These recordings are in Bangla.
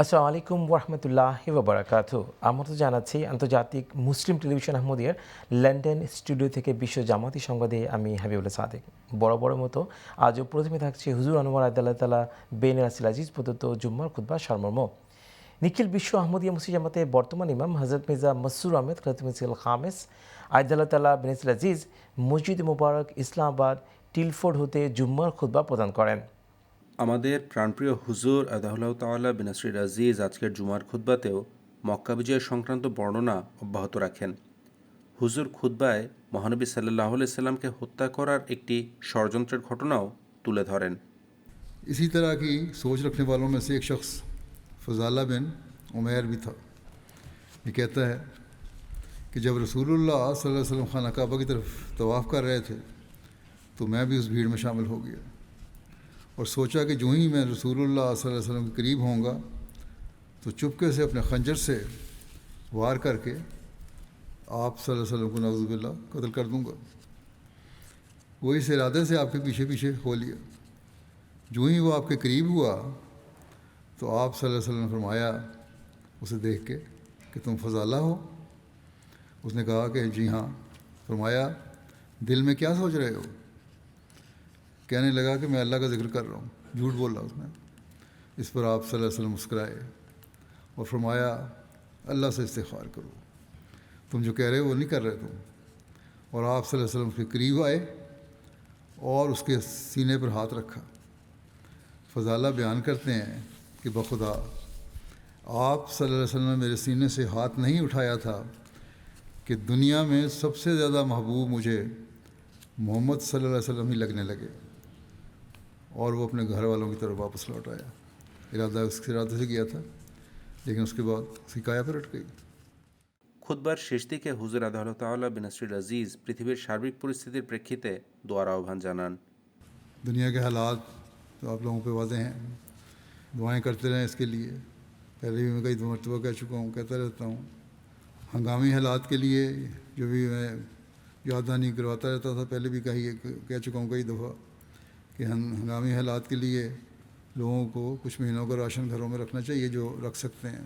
আসসালামু আলাইকুম ওরহমতুল্লাহ বারাকাত আমরা তো জানাচ্ছি, আন্তর্জাতিক মুসলিম টেলিভিশন আহমদিয়ার লন্ডন স্টুডিও থেকে বিশ্ব জামাতি সংবাদে আমি হাবিবুল্লাহ সাদেক। বড় বড় মতো আজও প্রথমে থাকছে হুজুর আনোয়ার আদাল্লাহ তালা বেন রাসিল আজিজ প্রদত্ত জুম্মার খুদ্া সরমর্ম। নিখিল বিশ্ব আহমদিয়া মুসলিম জামাতে বর্তমান ইমাম হজরত মির্জা মসুর আহমেদ খতমিসিল খামেস আয়দাল্লাহ তালা বেনিসিল আজিজ মসজিদ মুবারক, ইসলামাবাদ, টিলফোর্ড হতে জুম্মার খুদ্া প্রদান করেন। আমাদের প্রাণপ্রিয় হুজুর আদাহুল্লাহ তাল্লাহ বিনাসরির আজিজ আজকের জুমার খুদ্বাতেও মক্কা বিজয় সংক্রান্ত বর্ণনা অব্যাহত রাখেন হুজুর খুদ্বায় মহানবী সাল্লাহ সাল্লামকে হত্যা করার একটি ষড়যন্ত্রের ঘটনাও তুলে ধরেন इसी तरह की सोच रखने वालों में से एक शख्स फजाला बिन उमैर भी था ये कहता है कि जब रसूलुल्लाह सल्लल्लाहु अलैहि वसल्लम खाना काबा की तरफ तवाफ़ कर रहे थे तो मैं भी उस भीड़ में शामिल हो गया اور سوچا کہ جو ہی میں رسول اللہ صلی اللہ علیہ وسلم کے قریب ہوں گا، تو چپکے سے اپنے خنجر سے وار کر کے آپ صلی اللہ علیہ وسلم کو نوزب اللہ قتل کر دوں گا۔ وہ اس ارادے سے آپ کے پیچھے پیچھے ہو لیا۔ جو ہی وہ آپ کے قریب ہوا، تو آپ صلی اللہ علیہ وسلم نے فرمایا، اسے دیکھ کے کہ تم فضالہ ہو۔ اس نے کہا کہ جی ہاں۔ فرمایا، دل میں کیا سوچ رہے ہو؟ کہنے لگا کہ میں اللہ کا ذکر کر رہا ہوں۔ جھوٹ بول رہا اس نے۔ اس پر آپ صلی اللہ علیہ وسلم مسکرائے اور فرمایا، اللہ سے استغفار کرو۔ تم جو کہہ رہے ہو وہ نہیں کر رہے تم۔ اور آپ صلی اللہ علیہ وسلم کے قریب آئے اور اس کے سینے پر ہاتھ رکھا۔ فضالہ بیان کرتے ہیں کہ بخدا، آپ صلی اللہ علیہ وسلم نے میرے سینے سے ہاتھ نہیں اٹھایا تھا کہ دنیا میں سب سے زیادہ محبوب مجھے محمد صلی اللہ علیہ وسلم ہی لگنے لگے۔ اور وہ اپنے گھر والوں کی طرف واپس لوٹ آیا۔ ارادہ اس کے ارادے سے کیا تھا لیکن اس کے بعد اس کی کایا پلٹ گئی খুদ্বার শেষ দিকে হুজুর আদালত তাআলা বিন শ্রীর عزیز পৃথিবীর সার্বিক পরিস্থিতির প্রেক্ষিতে دوارا আহ্বান جانان۔ دنیا کے حالات تو آپ لوگوں پہ واضح ہیں۔ دعائیں کرتے رہیں اس کے لیے۔ پہلے بھی میں کئی مرتبہ کہہ چکا ہوں کہتا رہتا ہوں۔ ہنگامی حالات کے لیے جو بھی میں یاددانی کرواتا رہتا تھا پہلے بھی کہی کہہ چکا ہوں کئی دفعہ۔ کہ ہم ہنگامی حالات کے لیے لوگوں کو کچھ مہینوں کا راشن گھروں میں رکھنا چاہیے جو رکھ سکتے ہیں۔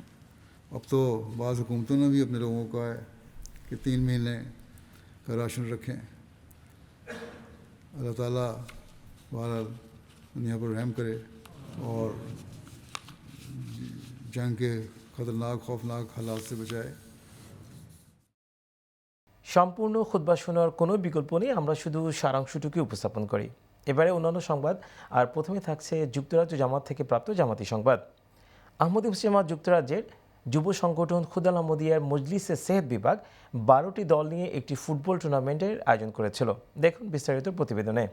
اب تو بعض حکومتوں نے بھی اپنے لوگوں کو ہے کہ تین مہینے کا راشن رکھیں۔ اللہ تعالیٰ بہر دنیا پر رحم کرے اور جنگ کے خطرناک، خوفناک حالات سے بچائے۔ সম্পূর্ণ খুদ্া শোনার কোনো বিকল্প নেই আমরা শুধু সারাংশটুকুই উপস্থাপন করি এবারে অন্যান্য সংবাদ, আর প্রথমে থাকছে যুক্তরাজ্য জামাত থেকে প্রাপ্ত জামাতি সংবাদ। আহমদ জামাত যুক্তরাজ্যের যুব সংগঠন খুদাল আহমদিয়ার মজলিসে সেহত বিভাগ বারোটি দল নিয়ে একটি ফুটবল টুর্নামেন্টের আয়োজন করেছিল। দেখুন বিস্তারিত প্রতিবেদনে।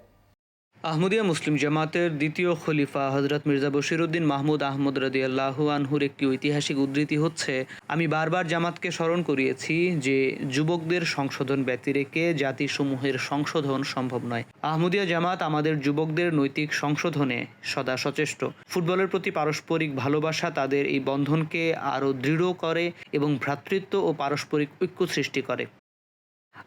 আহমদিয়া মুসলিম জামাতের দ্বিতীয় খলিফা হজরত মির্জা বশিরউদ্দিন মাহমুদ আহমদ আল্লাহ আনহুর একটি ঐতিহাসিক উদ্ধৃতি হচ্ছে, আমি বারবার জামাতকে স্মরণ করিয়েছি যে যুবকদের সংশোধন ব্যতিরেকে জাতিসমূহের সংশোধন সম্ভব নয়। আহমদিয়া জামাত আমাদের যুবকদের নৈতিক সংশোধনে সদা সচেষ্ট। ফুটবলের প্রতি পারস্পরিক ভালোবাসা তাদের এই বন্ধনকে আরও দৃঢ় করে এবং ভ্রাতৃত্ব ও পারস্পরিক ঐক্য সৃষ্টি করে।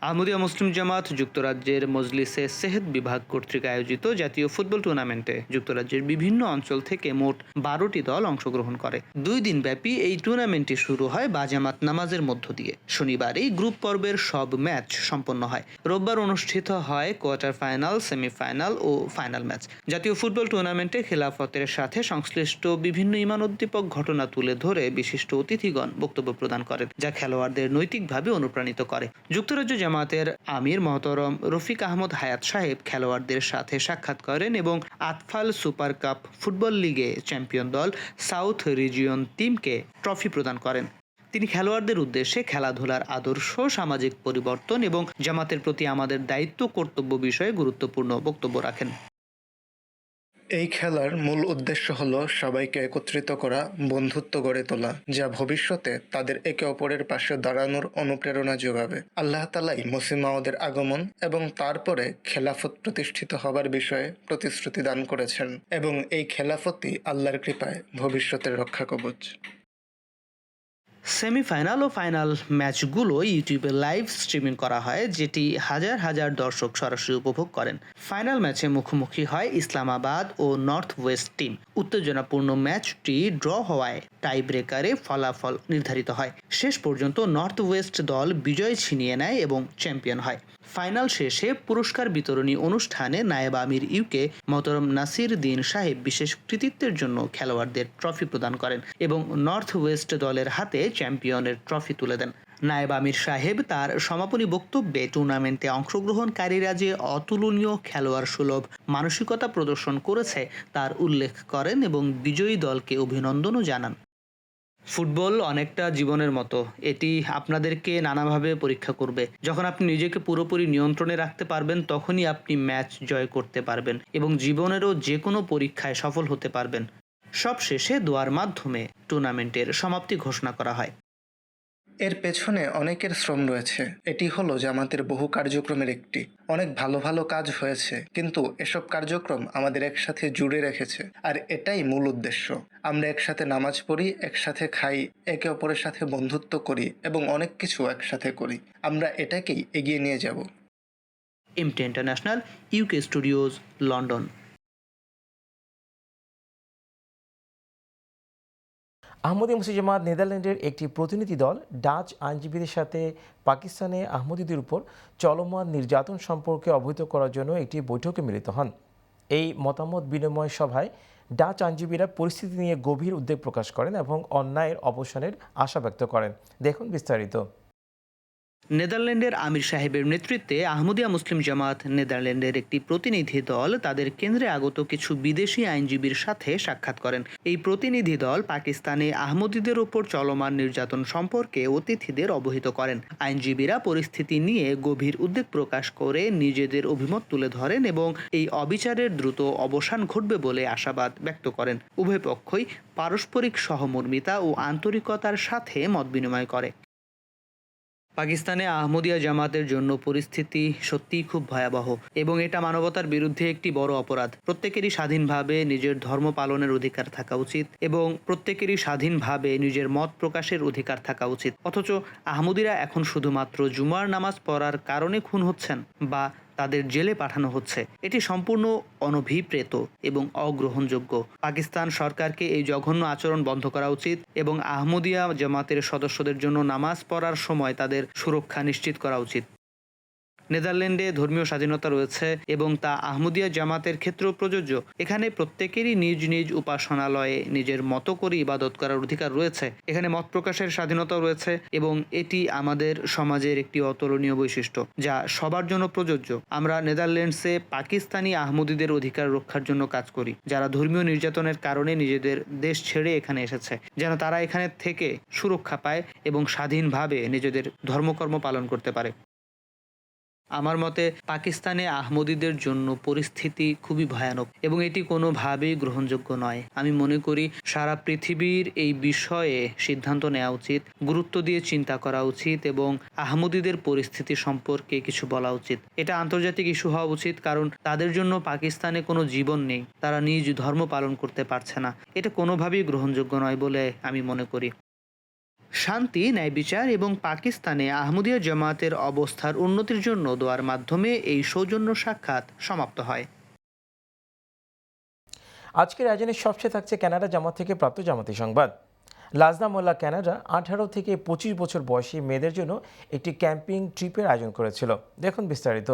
আহমদিয়া মুসলিম জামাত যুক্তরাজ্যের মজলিসে সেহেদ বিভাগ কর্তৃক আয়োজিত জাতীয় ফুটবল টুর্নামেন্টে যুক্তরাজ্যের বিভিন্ন অঞ্চল থেকে মোট বারোটি দল অংশগ্রহণ করে। দুই দিন ব্যাপী এই টুর্নামেন্টটি শুরু হয় বাজামাত নামাজের মধ্য দিয়ে। শনিবার এই গ্রুপ পর্বের সব ম্যাচ সম্পন্ন হয়। রোববার অনুষ্ঠিত হয় কোয়ার্টার ফাইনাল, সেমিফাইনাল ও ফাইনাল ম্যাচ। জাতীয় ফুটবল টুর্নামেন্টে খেলাফতের সাথে সংশ্লিষ্ট বিভিন্ন ইমানোদ্দীপক ঘটনা তুলে ধরে বিশিষ্ট অতিথিগণ বক্তব্য প্রদান করেন, যা খেলোয়াড়দের নৈতিকভাবে অনুপ্রাণিত করে। যুক্তরাজ্য জামাতের আমির মহতরম রফিক আহমদ হায়াত সাহেব খেলোয়াড়দের সাথে সাক্ষাৎ করেন এবং আতফাল সুপার কাপ ফুটবল লিগে চ্যাম্পিয়ন দল সাউথ রিজিয়ন টিমকে ট্রফি প্রদান করেন। তিনি খেলোয়াড়দের উদ্দেশ্যে খেলাধুলার আদর্শ, সামাজিক পরিবর্তন এবং জামাতের প্রতি আমাদের দায়িত্ব, কর্তব্য বিষয়ে গুরুত্বপূর্ণ বক্তব্য রাখেন। এই খেলার মূল উদ্দেশ্য হল সবাইকে একত্রিত করা, বন্ধুত্ব গড়ে তোলা, যা ভবিষ্যতে তাদের একে অপরের পাশে দাঁড়ানোর অনুপ্রেরণা যোগাবে। আল্লাহ তালাই মুসিমাওদের আগমন এবং তারপরে খেলাফত প্রতিষ্ঠিত হবার বিষয়ে প্রতিশ্রুতি দান করেছেন এবং এই খেলাফতই আল্লাহর কৃপায় ভবিষ্যতের রক্ষা কবচ সেমিফাইনাল ও ফাইনাল ম্যাচগুলো ইউটিউবে লাইভ স্ট্রিমিং করা হয়, যেটি হাজার হাজার দর্শক সরাসরি উপভোগ করেন। ফাইনাল ম্যাচে মুখোমুখি হয় ইসলামাবাদ ও নর্থ ওয়েস্ট টিম। উত্তেজনাপূর্ণ ম্যাচটি ড্র হওয়ায় টাই ব্রেকারে ফলাফল নির্ধারিত হয়। শেষ পর্যন্ত নর্থ ওয়েস্ট দল বিজয় ছিনিয়ে নেয় এবং চ্যাম্পিয়ন হয়। ফাইনাল শেষে পুরস্কার বিতরণী অনুষ্ঠানে নায়েব আমির ইউকে মতরম নাসির দিন সাহেব বিশেষ কৃতিত্বের জন্য খেলোয়াড়দের ট্রফি প্রদান করেন এবং নর্থ ওয়েস্ট দলের হাতে চ্যাম্পিয়নের ট্রফি তুলে দেন। নায়েব আমির সাহেব তার সমাপনী বক্তব্যে টুর্নামেন্টে অংশগ্রহণকারীরা যে অতুলনীয় খেলোয়াড় সুলভ মানসিকতা প্রদর্শন করেছে, তার উল্লেখ করেন এবং বিজয়ী দলকে অভিনন্দনও জানান। ফুটবল অনেকটা জীবনের মতো। এটি আপনাদেরকে নানাভাবে পরীক্ষা করবে। যখন আপনি নিজেকে পুরোপুরি নিয়ন্ত্রণে রাখতে পারবেন, তখনই আপনি ম্যাচ জয় করতে পারবেন এবং জীবনেরও যে কোনো পরীক্ষায় সফল হতে পারবেন। সব শেষে দোয়ার মাধ্যমে টুর্নামেন্টের সমাপ্তি ঘোষণা করা হয়। এর পেছনে অনেকের শ্রম রয়েছে। এটি হলো জামাতের বহু কার্যক্রমের একটি। অনেক ভালো ভালো কাজ হয়েছে, কিন্তু এসব কার্যক্রম আমাদের একসাথে জুড়ে রেখেছে, আর এটাই মূল উদ্দেশ্য। আমরা একসাথে নামাজ পড়ি, একসাথে খাই, একে অপরের সাথে বন্ধুত্ব করি এবং অনেক কিছু একসাথে করি। আমরা এটাকেই এগিয়ে নিয়ে যাব। MT international UK studios London Ahmadi মুসলিম জামাত নেদারল্যান্ডের একটি প্রতিনিধি দল ডাচ আইনজীবীদের সাথে পাকিস্তানে আহমদিদের উপর চলমান নির্যাতন সম্পর্কে অবহিত করার জন্য একটি বৈঠকে মিলিত হন। এই মতামত বিনিময় সভায় ডাচ আইনজীবীরা পরিস্থিতি নিয়ে গভীর উদ্বেগ প্রকাশ করেন এবং অন্যায়ের অবসানের আশা ব্যক্ত করেন। দেখুন বিস্তারিত। নেদারল্যান্ডের আমির সাহেবের নেতৃত্বে আহমদিয়া মুসলিম জামাত নেদারল্যান্ডের একটি প্রতিনিধি দল তাদের কেন্দ্রে আগত কিছু বিদেশি আইনজীবীর সাথে সাক্ষাৎ করেন। এই প্রতিনিধি দল পাকিস্তানে আহমদীদের ওপর চলমান নির্যাতন সম্পর্কে অতিথিদের অবহিত করেন। আইনজীবীরা পরিস্থিতি নিয়ে গভীর উদ্বেগ প্রকাশ করে নিজেদের অভিমত তুলে ধরেন এবং এই অবিচারের দ্রুত অবসান ঘটবে বলে আশাবাদ ব্যক্ত করেন। উভয় পক্ষই পারস্পরিক সহমর্মিতা ও আন্তরিকতার সাথে মত বিনিময় করে। পাকিস্তানে আহমদিয়া জামাতের জন্য পরিস্থিতি সত্যিই খুব ভয়াবহ এবং এটা মানবতার বিরুদ্ধে একটি বড় অপরাধ। প্রত্যেকেরই স্বাধীনভাবে নিজের ধর্ম পালনের অধিকার থাকা উচিত এবং প্রত্যেকেরই স্বাধীনভাবে নিজের মত প্রকাশের অধিকার থাকা উচিত। অথচ আহমদিরা এখন শুধুমাত্র জুমার নামাজ পড়ার কারণে খুন হচ্ছেন বা তাদের জেলে পাঠানো হচ্ছে। এটি সম্পূর্ণ অনভিপ্রেত এবং অগ্রহণযোগ্য। পাকিস্তান সরকারকে এই জঘন্য আচরণ বন্ধ করা উচিত এবং আহমদিয়া জামাতের সদস্যদের জন্য নামাজ পড়ার সময় তাদের সুরক্ষা নিশ্চিত করা উচিত। নেদারল্যান্ডে ধর্মীয় স্বাধীনতা রয়েছে এবং তা আহমদিয়া জামাতের ক্ষেত্রেও প্রযোজ্য। এখানে প্রত্যেকেরই নিজ নিজ উপাসনালয়ে নিজের মতো করে ইবাদত করার অধিকার রয়েছে। এখানে মত প্রকাশের স্বাধীনতা রয়েছে এবং এটি আমাদের সমাজের একটি অতুলনীয় বৈশিষ্ট্য, যা সবার জন্য প্রযোজ্য। আমরা নেদারল্যান্ডসে পাকিস্তানি আহমদিদের অধিকার রক্ষার জন্য কাজ করি, যারা ধর্মীয় নির্যাতনের কারণে নিজেদের দেশ ছেড়ে এখানে এসেছে, যেন তারা এখানে থেকে সুরক্ষা পায় এবং স্বাধীনভাবে নিজেদের ধর্মকর্ম পালন করতে পারে। আমার মতে পাকিস্তানে আহমদীদের জন্য পরিস্থিতি খুবই ভয়ানক এবং এটি কোনোভাবেই গ্রহণযোগ্য নয়। আমি মনে করি সারা পৃথিবীর এই বিষয়ে সিদ্ধান্ত নেওয়া উচিত, গুরুত্ব দিয়ে চিন্তা করা উচিত এবং আহমদীদের পরিস্থিতি সম্পর্কে কিছু বলা উচিত। এটা আন্তর্জাতিক ইস্যু হওয়া উচিত কারণ তাদের জন্য পাকিস্তানে কোনো জীবন নেই, তারা নিজ ধর্ম পালন করতে পারছে না। এটা কোনোভাবেই গ্রহণযোগ্য নয় বলে আমি মনে করি। শান্তি, ন্যায় বিচার এবং পাকিস্তানে আহমদিয়া জামাতের অবস্থার উন্নতির জন্য দোয়ার মাধ্যমে এই সৌজন্য সাক্ষাৎ সমাপ্ত হয়। আজকের আয়োজনের সবচেয়ে থাকছে কানাডা জামাত থেকে প্রাপ্ত জামাতি সংবাদ। লাজনা মোল্লা কানাডা আঠারো থেকে পঁচিশ বছর বয়সী মেয়েদের জন্য একটি ক্যাম্পিং ট্রিপের আয়োজন করেছিল। দেখুন বিস্তারিত।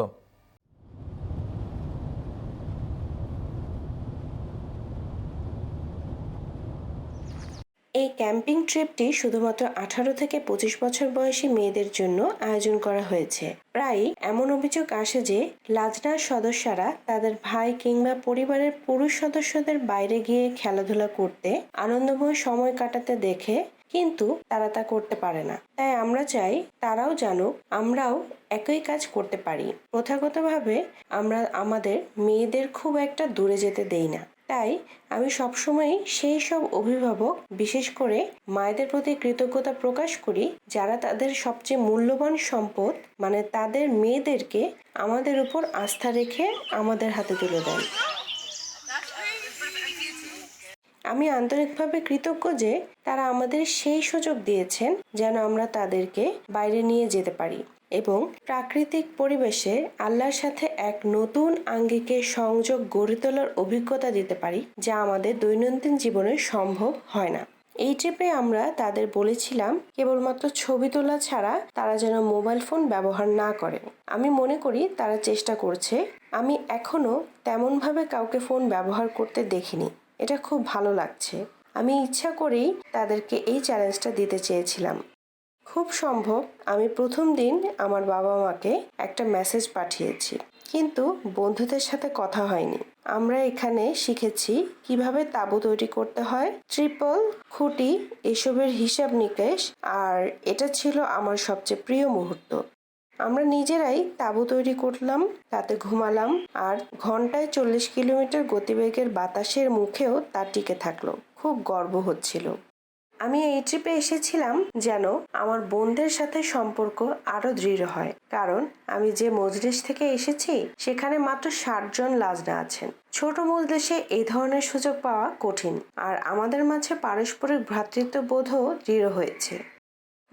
এই ক্যাম্পিং ট্রিপটি শুধুমাত্র আঠারো থেকে পঁচিশ বছর বয়সী মেয়েদের জন্য আয়োজন করা হয়েছে। প্রায় এমন অভিযোগ আসে যে লাজনার সদস্যরা তাদের ভাই কিংবা পরিবারের পুরুষ সদস্যদের বাইরে গিয়ে খেলাধুলা করতে আনন্দময় সময় কাটাতে দেখে, কিন্তু তারা তা করতে পারে না। তাই আমরা চাই তারাও জানুক, আমরাও একই কাজ করতে পারি। প্রথাগতভাবে আমরা আমাদের মেয়েদের খুব একটা দূরে যেতে দেই না। তাই আমি সবসময় সেই সব অভিভাবক, বিশেষ করে মায়েদের প্রতি কৃতজ্ঞতা প্রকাশ করি, যারা তাদের সবচেয়ে মূল্যবান সম্পদ মানে তাদের মেয়েদেরকে আমাদের উপর আস্থা রেখে আমাদের হাতে তুলে দেন আমি আন্তরিকভাবে কৃতজ্ঞ যে তারা আমাদের সেই সুযোগ দিয়েছেন যেন আমরা তাদেরকে বাইরে নিয়ে যেতে পারি। এবং প্রাকৃতিক পরিবেশে আল্লাহর সাথে এক নতুন আঙ্গিকে সংযোগ গড়ে তোলার অভিজ্ঞতা দিতে পারি যা আমাদের দৈনন্দিন জীবনে সম্ভব হয় না। এই ট্রিপে আমরা তাদের বলেছিলাম, কেবলমাত্র ছবি তোলা ছাড়া তারা যেন মোবাইল ফোন ব্যবহার না করে আমি মনে করি তারা চেষ্টা করছে। আমি এখনও তেমনভাবে কাউকে ফোন ব্যবহার করতে দেখিনি। এটা খুব ভালো লাগছে। আমি ইচ্ছা করেই তাদেরকে এই চ্যালেঞ্জটা দিতে চেয়েছিলাম। খুব সম্ভব আমি প্রথম দিন আমার বাবা মাকে একটা মেসেজ পাঠিয়েছি। কিন্তু বন্ধুদের সাথে কথা হয়নি। আমরা এখানে শিখেছি কীভাবে তাঁবু তৈরি করতে হয় ট্রিপল খুঁটি, এসবের হিসাব নিকেশ, আর এটা ছিল আমার সবচেয়ে প্রিয় মুহূর্ত। আমরা নিজেরাই তাঁবু তৈরি করলাম, তাতে ঘুমালাম, আর ঘন্টায় চল্লিশ কিলোমিটার গতিবেগের বাতাসের মুখেও তা টিকে থাকল। খুব গর্ব হচ্ছিল। আমি এই ট্রিপে এসেছিলাম যেন আমার বোনদের সাথে সম্পর্ক আরও দৃঢ় হয়। কারণ আমি যে মজলিস থেকে এসেছি, সেখানে মাত্র ষাটজন লাজনা আছেন। ছোট দেশে এই ধরনের সুযোগ পাওয়া কঠিন। আর আমাদের মাঝে পারস্পরিক ভ্রাতৃত্ববোধও দৃঢ় হয়েছে।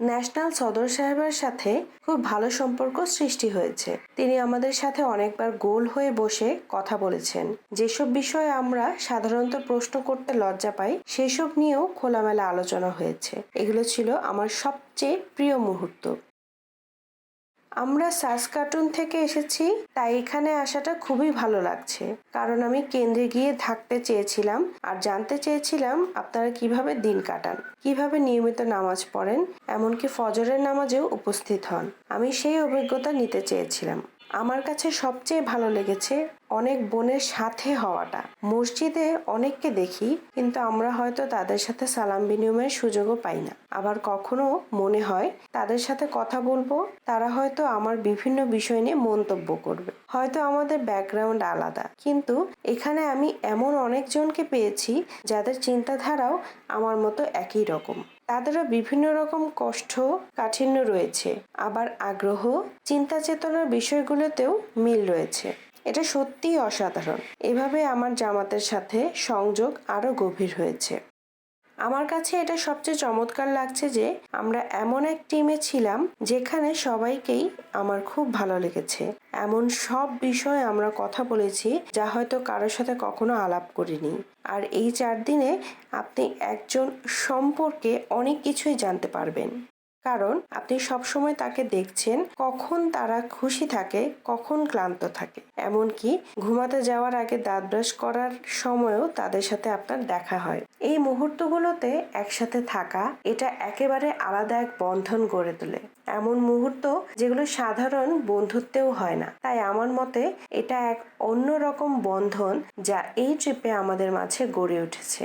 ন্যাশনাল সদর সাহেবের সাথে খুব ভালো সম্পর্ক সৃষ্টি হয়েছে। তিনি আমাদের সাথে অনেকবার গোল হয়ে বসে কথা বলেছেন। যেসব বিষয়ে আমরা সাধারণত প্রশ্ন করতে লজ্জা পাই, সেসব নিয়েও খোলামেলা আলোচনা হয়েছে। এগুলো ছিল আমার সবচেয়ে প্রিয় মুহূর্ত। আমরা সাসকাটুন থেকে এসেছি, তাই এখানে আসাটা খুবই ভালো লাগছে। কারণ আমি কেন্দ্রে গিয়ে থাকতে চেয়েছিলাম, আর জানতে চেয়েছিলাম আপনারা কীভাবে দিন কাটান, কীভাবে নিয়মিত নামাজ পড়েন, এমনকি ফজরের নামাজেও উপস্থিত হন। আমি সেই অভিজ্ঞতা নিতে চেয়েছিলাম। আমার কাছে সবচেয়ে ভালো লেগেছে অনেক বোনের সাথে হওয়াটা। মসজিদে অনেককে দেখি, কিন্তু আমরা হয়তো তাদের সাথে সালাম বিনিময়ের সুযোগও পাই না। আবার কখনো মনে হয়, তাদের সাথে কথা বলব, তারা হয়তো আমার বিভিন্ন বিষয় নিয়ে মন্তব্য করবে। হয়তো আমাদের ব্যাকগ্রাউন্ড আলাদা। কিন্তু এখানে আমি এমন অনেকজনকে পেয়েছি, যাদের চিন্তাধারাও আমার মতো একই রকম। তাদেরও বিভিন্ন রকম কষ্ট, কাঠিন্য রয়েছে। আবার আগ্রহ, চিন্তা চেতনার বিষয়গুলোতেও মিল রয়েছে। এটা সত্যিই অসাধারণ। এভাবে আমার জামাতের সাথে সংযোগ আরও গভীর হয়েছে। আমার কাছে এটা সবচেয়ে চমৎকার লাগছে যে, আমরা এমন এক টিমে ছিলাম যেখানে সবাইকেই আমার খুব ভালো লেগেছে। এমন সব বিষয়ে আমরা কথা বলেছি যা হয়তো কারোর সাথে কখনো আলাপ করিনি। আর এই চার দিনে আপনি একজন সম্পর্কে অনেক কিছুই জানতে পারবেন। কারণ আপনি সবসময় তাকে দেখছেন, কখন তারা খুশি থাকে, কখন ক্লান্ত থাকে। এমনকি ঘুমাতে যাওয়ার আগে দাঁত ব্রাশ করার সময়ও তাদের সাথে আপনার দেখা হয়। এই মুহূর্তগুলোতে একসাথে থাকা, এটা একেবারে আলাদা এক বন্ধন গড়ে তোলে। এমন মুহূর্ত যেগুলো সাধারণ বন্ধুত্বেও হয় না। তাই আমার মতে এটা এক অন্যরকম বন্ধন যা এই ট্রিপে আমাদের মাঝে গড়ে উঠেছে।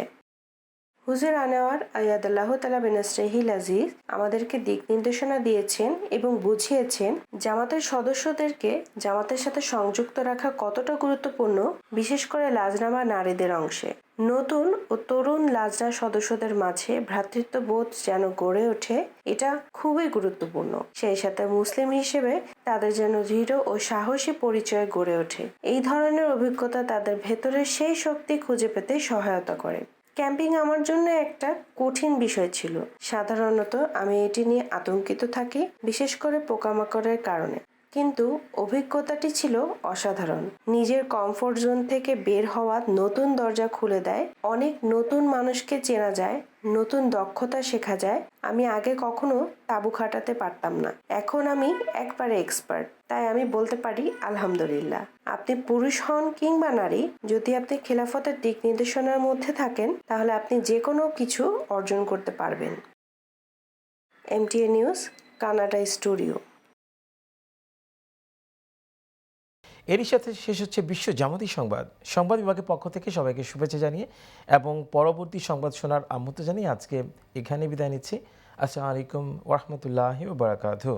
হুজুর আনোয়ার আয়াদুল্লাহ তালা বেনাস্রেহিল আজিজ আমাদেরকে দিক নির্দেশনা দিয়েছেন এবং বুঝিয়েছেন জামাতের সদস্যদেরকে জামাতের সাথে সংযুক্ত রাখা কতটা গুরুত্বপূর্ণ, বিশেষ করে লাজনামা নারীদের অংশে। নতুন ও তরুণ লাজনা সদস্যদের মাঝে ভ্রাতৃত্ববোধ যেন গড়ে ওঠে, এটা খুবই গুরুত্বপূর্ণ। সেই সাথে মুসলিম হিসেবে তাদের যেন দৃঢ় ও সাহসী পরিচয় গড়ে ওঠে। এই ধরনের অভিজ্ঞতা তাদের ভেতরে সেই শক্তি খুঁজে পেতে সহায়তা করে। ক্যাম্পিং আমার জন্য একটা কঠিন বিষয় ছিল। সাধারণত আমি এটি নিয়ে আতঙ্কিত থাকি, বিশেষ করে পোকামাকড়ের কারণে। কিন্তু অভিজ্ঞতাটি ছিল অসাধারণ। নিজের কমফোর্ট জোন থেকে বের হওয়া নতুন দরজা খুলে দেয়, অনেক নতুন মানুষকে চেনা যায় নতুন দক্ষতা শেখা যায়, আমি আগে কখনো তাবু খাটাতে পারতাম না। এখন আমি একবারে এক্সপার্ট তাই আমি বলতে পারি আলহামদুলিল্লাহ। আপনি পুরুষ হন কিংবা নারী, যদি আপনি খেলাফতের দিক নির্দেশনার মধ্যে থাকেন, তাহলে আপনি যে কোনো কিছু অর্জন করতে পারবেন। এমটিএ নিউজ কানাডা স্টুডিও এরই সাথে শেষ হচ্ছে বিশ্ব জামাতি সংবাদ। সংবাদ বিভাগের পক্ষ থেকে সবাইকে শুভেচ্ছা জানিয়ে এবং পরবর্তী সংবাদ শোনার আমন্ত্রণ জানিয়ে আজকে এখানে বিদায় নিচ্ছি। আসসালামু আলাইকুম ওরহমতুল্লাহি বারাকাতু